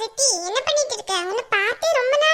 என்ன பண்ணிட்டு இருக்க? உன்னை பார்த்தே ரொம்ப நாள்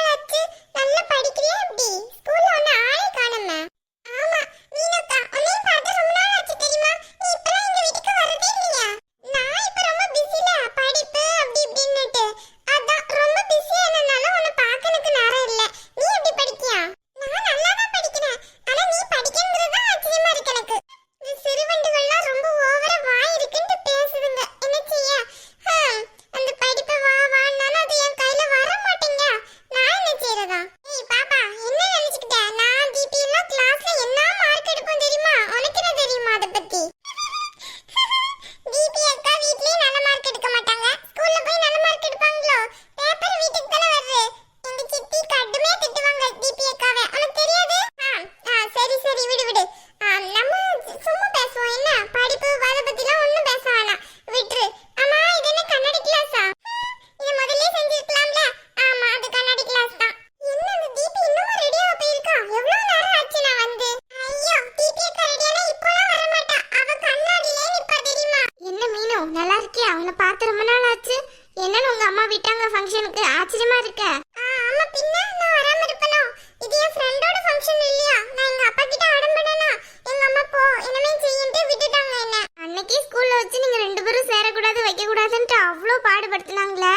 போறாங்க ஃபங்க்ஷனுக்கு ஆச்சரியமா இருக்க. ஆமா பின்ன நான் வராம இருப்பனோ? இது என் ஃப்ரெண்டோட ஃபங்க்ஷன் இல்லையா? நான் எங்க அப்பா கிட்ட அடம்படனா எங்க அம்மா போ என்னமே செய்யிட்டு விட்டுட்டாங்க என்ன. அன்னைக்கு ஸ்கூல்ல வச்சு நீங்க ரெண்டு பேரும் சேரக்கூடாது வைக்க கூடாதுன்ட்டு அவ்வளோ பாடுபடுத்துனாங்களே.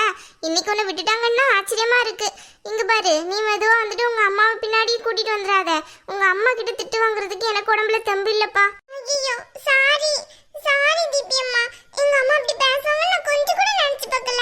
இன்னைக்கு ஒண்ணு விட்டுட்டாங்கன்னா ஆச்சரியமா இருக்கு. இங்க பாரு நீ மெதுவா வந்துட்டு உங்க அம்மாவை பின்னாடி கூட்டிட்டு வந்துடாத. உங்க அம்மா கிட்ட திட்டு வாங்குறதுக்கு எனக்கு உடம்புல தெம்பு இல்லப்பா. ஐயோ சாரி சாரி தீபி அம்மா எங்க அம்மா அப்படி பேசுவாங்க நான் கொஞ்சம் கூட நினைச்சு பார்க்கல.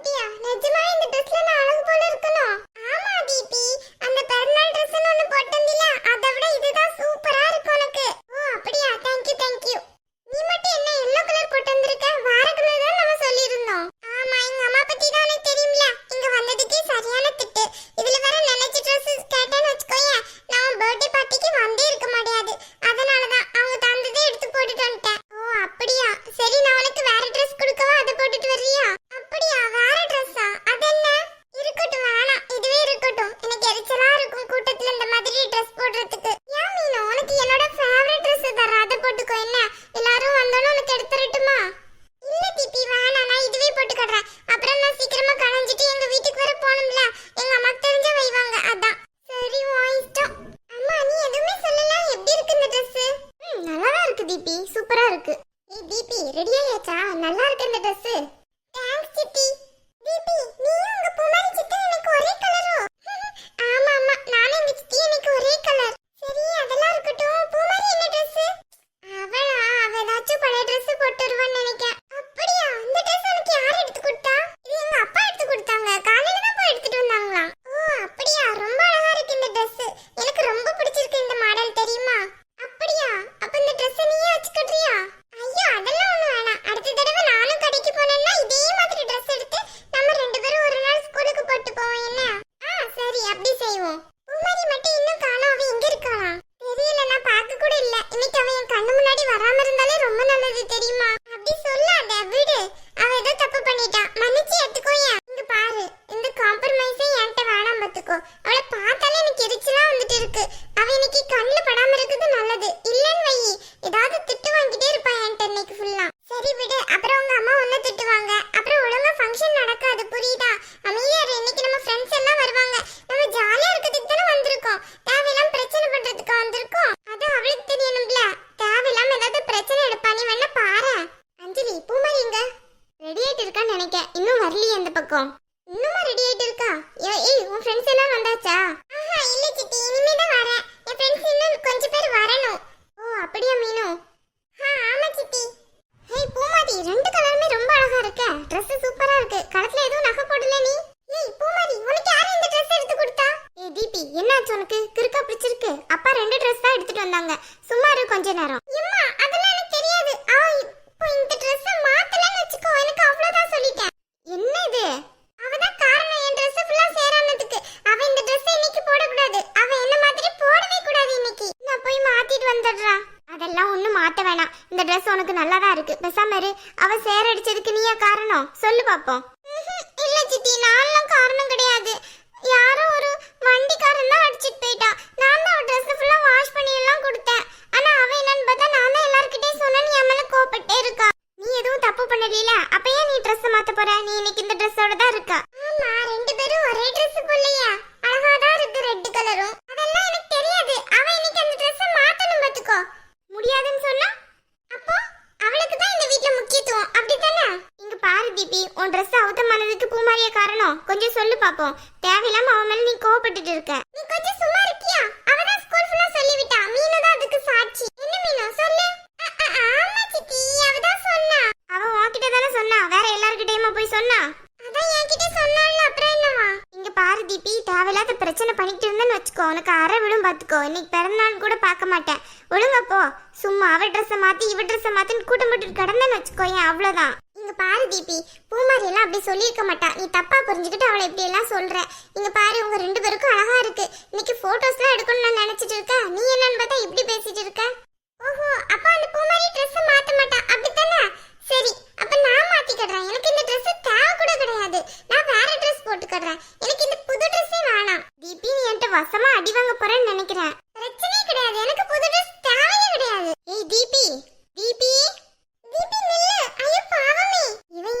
அப்படியா நிஜமா இந்த ட்ரெஸ்ல நான் அழகு போல இருக்கு. சாப்பிடுறதுக்கு சரி அப்படி செய்வோம். பூமாரி மட்டும் இன்னும் காணோம் எங்க இருக்காளாம் தெரியல நான் பார்க்க கூட இல்ல. இன்னைக்கு அவன் என் கண்ணு முன்னாடி வராம இருந்தாலே ரொம்ப நல்லது தெரியுமா? அப்படி சொல்லாத விடு. அவ ஏதோ தப்பு பண்ணிட்டா. மன்னிச்சு எடுத்துக்கோயா இங்க பாரு. இந்த காம்ப்ரமைஸே என்கிட்ட வேணாம் பாத்துக்கோ அவளை பார்த்தாலே எனக்கு எரிச்சலா வந்துட்டு இருக்கு. அவ இன்னைக்கு கண்ணுல படாம இருக்குது நல்லது. இல்லன்னு வை. ஏதாவது திட்டு வாங்கிட்டே இருப்பா என்கிட்ட இன்னைக்கு ஃபுல்லா சரி விடு. அப்புறம் உங்க அம்மா ஒன்னு திட்டுவாங்க. அப்புறம் ஒழுங்கா ஃபங்க்ஷன் நட வந்தாச்சா ஆஹா இல்ல சித்தி இனிமே தான் வரேன். என் ஃப்ரெண்ட்ஸ் இன்னும் கொஞ்சம் பேர் வரணும். ஓ அப்படியா மீனு? ஆ ஆமா சித்தி. ஹேய் பூமாரி ரெண்டு கலருமே ரொம்ப அழகா இருக்க. Dress சூப்பரா இருக்கு. கழுத்துல எதுவும் நகை போடல நீ? ஏய் பூமாரி உனக்கு யாரு இந்த Dress எடுத்து கொடுத்தா? ஏய் தீபி என்னாச்சு உனக்கு? கிறுக்கா பிடிச்சிருக்கு. அப்பா ரெண்டு Dress தான் எடுத்துட்டு வந்தாங்க. சும்மா இரு கொஞ்ச நேரம். அம்மா அதெல்லாம் எனக்கு தெரியாது அவ இப்போ இந்த Dress மாத்தலன்னு வெச்சுக்கோ எனக்கு அவ்வளவுதான் சொல்லிட்டேன் என்ன இது அவதான் காரணம் என் Dress ஃபுல்லா சேரானதுக்கு அவ இந்த Dress இன்னைக்கு போட கூடாது அவ என்ன மாதிரி போடவே கூடாது இன்னைக்கு நான் போய் மாத்திட்டு வந்துடுறா அதெல்லாம் ஒண்ணும் மாத்த வேணாம் இந்த ட்ரெஸ் உனக்கு நல்லா தான் இருக்கு. பேசாம இரு. அவ சேர அடிச்சதுக்கு நீயா காரணம்? சொல்லு பாப்போம் இல்ல சித்தி நான்லாம் காரணம் கிடையாது யாரோ ஒரு வண்டிக்காரன் தான் அடிச்சிட்டு போயிட்டான் நான் தான் Dress ஃபுல்லா வாஷ் பண்ணி எல்லாம் கொடுத்தேன் ஆனா அவ என்னன்னு பார்த்தா நான் தான் எல்லார்கிட்டயும் சொன்னேன் என் மேல கோபப்பட்டே இருக்கா நீ எதுவும் தப்பு பண்ணல அப்ப ஏன் நீ Dress மாத்த போற நீ இன்னைக்கு இந்த Dressோட தான் இருக்க ஆமா ரெண்டு பேரும் ஒரே Dress போடலையா அழகா தான் இருக்கு ரெட் கலரும் அதெல்லாம் எனக்கு தெரியாது அவ இன்னைக்கு அந்த Dress மாத்தணும் பாத்துக்கோ முடியாதுன்னு சொன்னா அப்போ அவளுக்கு தான் இந்த வீட்ல முக்கியத்துவம் அப்படிதானே இங்க பாரு தீபி உன் Dress அவுத்தமானதுக்கு பூமாரிய காரணம் கொஞ்சம் சொல்லு பாப்போம் தேவையில்லாம அவன் மேல நீ கோபப்பட்டுட்டு இருக்க. நீ கொஞ்சம் சும்மா இருக்கியா? அவ தான் ஸ்கூல் ஃபுல்லா சொல்லிவிட்டா. மீனு தான் அதுக்கு சாட்சி. என்ன மீனு? சொல்லு. ஆமா சித்தி அவ தான் சொன்னா. அவ உன்கிட்ட தானே சொன்னா. வேற எல்லார்கிட்டயுமா போய் சொன்னா? அதான் என்கிட்ட சொன்னால அப்புறம் என்னவா? இங்க பாரு தீபி தேவையில்லாத பிரச்சனை பண்ணிட்டு இருந்தேன்னு வச்சுக்கோ. உனக்கு அரை விடும் பாத்துக்கோ. இன்னைக்கு பிறந்தநாள் கூட பார்க்க மாட்டேன். ஒழுங்கா போ. சும்மா அவ ட்ரெஸ்ஸை மாத்தி இவ ட்ரெஸ்ஸை மாத்தின்னு கூட்டம் போட்டு கடந்தேன்னு வச்சுக்கோ. ஏன் அவ்வளவுதான்? இங்க பாரு தீபி. பூமாரி எல்லாம் அப்படி சொல்லியிருக்க மாட்டா. நீ தப்பா புரிஞ்சுக்கிட்டு அவளை இப்படி எல்லாம் சொல்ற. இங்க பாரு உங்க ரெண்டு பேருக்கும் அழகா இருக்கு. இன்னைக்கு போட்டோஸ்லாம் எடுக்கணும்னு நான் நினைச்சிட்டு இருக்கேன். நீ என்னன்னு பார்த்தா இப்படி பேசிட்டு இருக்க? ஓஹோ அப்ப அந்த பூமாரி ட்ரெஸ் மாத்த மாட்டா. அப்படித்தானே? சரி அப்ப நான் மாத்திக்கிறேன் எனக்கு இந்த ட்ரெஸ் தேவை கூட கிடையாது. நான் வேற ட்ரெஸ் போட்டுக்கிறேன் எனக்கு இந்த புது ட்ரெஸ்ஸே வேணாம். தீபி நீ என்கிட்ட வசமா அடி வாங்க போறேன்னு நினைக்கிறேன். பிரச்சனையே கிடையாது. எனக்கு புது ட்ரெஸ் தேவையே கிடையாது. ஏய் தீபி. தீபி நில்லு ஐயோ பாவமே இவன்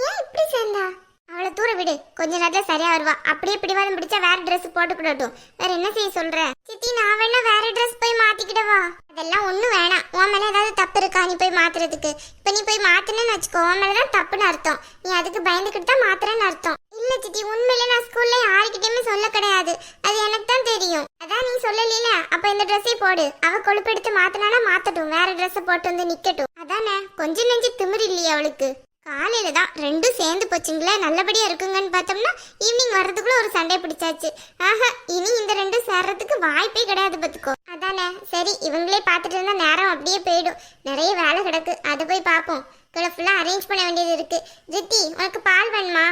ஏன் அவளை தூர விடு. கொஞ்ச நேரத்துல சரியா வருவா. அப்படியே பிடிவாதம் பிடிச்சா வேற Dress போட்டுக்கிடட்டும். வேற என்ன செய்ய சொல்ற? சித்தி நான் வேணா வேற ட்ரெஸ் போய் மாத்திக்கிடவா? அதெல்லாம் ஒண்ணும் வேணாம். உன் மேல ஏதாவது தப்பு இருக்கா நீ போய் மாத்துறதுக்கு? இப்ப நீ போய் மாத்துனேன்னு வச்சுக்கோ உன் மேலதான் தப்புன்னு அர்த்தம். நீ அதுக்கு பயந்துக்கிட்டு தான் மாத்துறேன்னு அர்த்தம். இல்ல சித்தி உண்மையில நான் ஸ்கூல்ல யாருக்கிட்டயுமே சொல்ல கிடையாது. அது எனக்கு தான் தெரியும். அதான் நீ சொல்லல அப்ப இந்த ட்ரெஸ்ஸை போடு. அவ கொழுப்பெடுத்து மாத்தினானா மாத்தட்டும். வேற ட்ரெஸ் போட்டு வந்து நிக்கட்டும். அதானே? கொஞ்சம் நெஞ்சு திமிர் இல்லையா அவளுக்கு. காலையில தான் ரெண்டும் சேர்ந்து போச்சுங்களே நல்லபடியா இருக்குங்கன்னு பார்த்தோம்னா ஈவினிங் வர்றதுக்குள்ள ஒரு சண்டை பிடிச்சாச்சு. ஆஹா இனி இந்த ரெண்டும் சேர்றதுக்கு வாய்ப்பே கிடையாது பார்த்துக்கோ. அதானே? சரி இவங்களே பார்த்துட்டு இருந்தா நேரம் அப்படியே போயிடும். நிறைய வேலை கிடக்கு. அதை போய் பார்ப்போம். கிளை ஃபுல்லா அரேஞ்ச் பண்ண வேண்டியது இருக்கு. ஜித்தி உனக்கு பால் வேணாமா?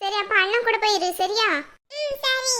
சரி அப்ப அண்ணன் கூட போயிரு. சரியா? சரி.